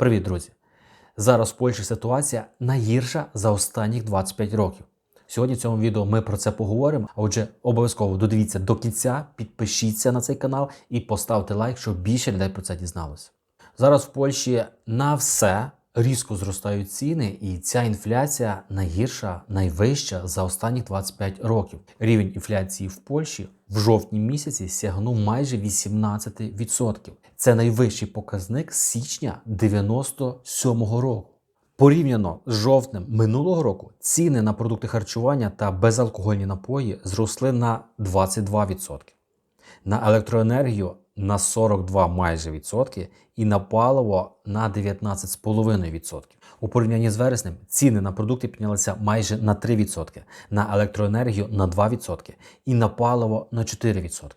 Привіт, друзі! Зараз в Польщі ситуація найгірша за останніх 25 років. Сьогодні в цьому відео ми про це поговоримо. А отже, обов'язково додивіться до кінця, підпишіться на цей канал і поставте лайк, щоб більше людей про це дізналося. Зараз в Польщі на все різко зростають ціни, і ця інфляція найгірша, найвища за останні 25 років. Рівень інфляції в Польщі в жовтні місяці сягнув майже 18%. Це найвищий показник січня 97-го року. Порівняно з жовтнем минулого року ціни на продукти харчування та безалкогольні напої зросли на 22%, на електроенергію на 42 майже відсотки і на паливо на 19,5%. У порівнянні з вереснем ціни на продукти піднялися майже на 3%, на електроенергію на 2% і на паливо на 4%.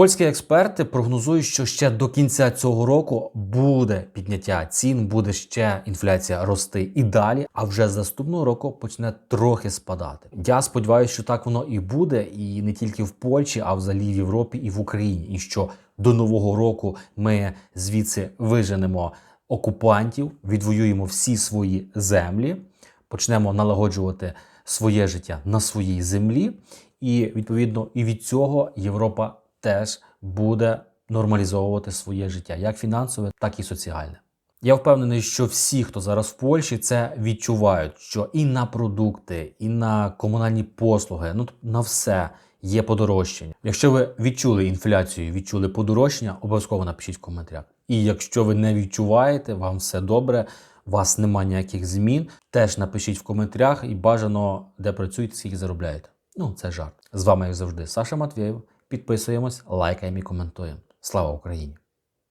Польські експерти прогнозують, що ще до кінця цього року буде підняття цін, буде ще інфляція рости і далі, а вже з наступного року почне трохи спадати. Я сподіваюся, що так воно і буде, і не тільки в Польщі, а взагалі в Європі і в Україні. І що до нового року ми звідси виженемо окупантів, відвоюємо всі свої землі, почнемо налагоджувати своє життя на своїй землі, і відповідно і від цього Європа теж буде нормалізовувати своє життя, як фінансове, так і соціальне. Я впевнений, що всі, хто зараз в Польщі, це відчувають, що і на продукти, і на комунальні послуги, ну на все є подорожчання. Якщо ви відчули інфляцію, відчули подорожчання, обов'язково напишіть в коментарях. І якщо ви не відчуваєте, вам все добре, у вас немає ніяких змін, теж напишіть в коментарях і бажано, де працюєте, скільки заробляєте. Ну, це жарт. З вами, як завжди, Саша Матвєєв. Підписуємось, лайкаємо і коментуємо. Слава Україні!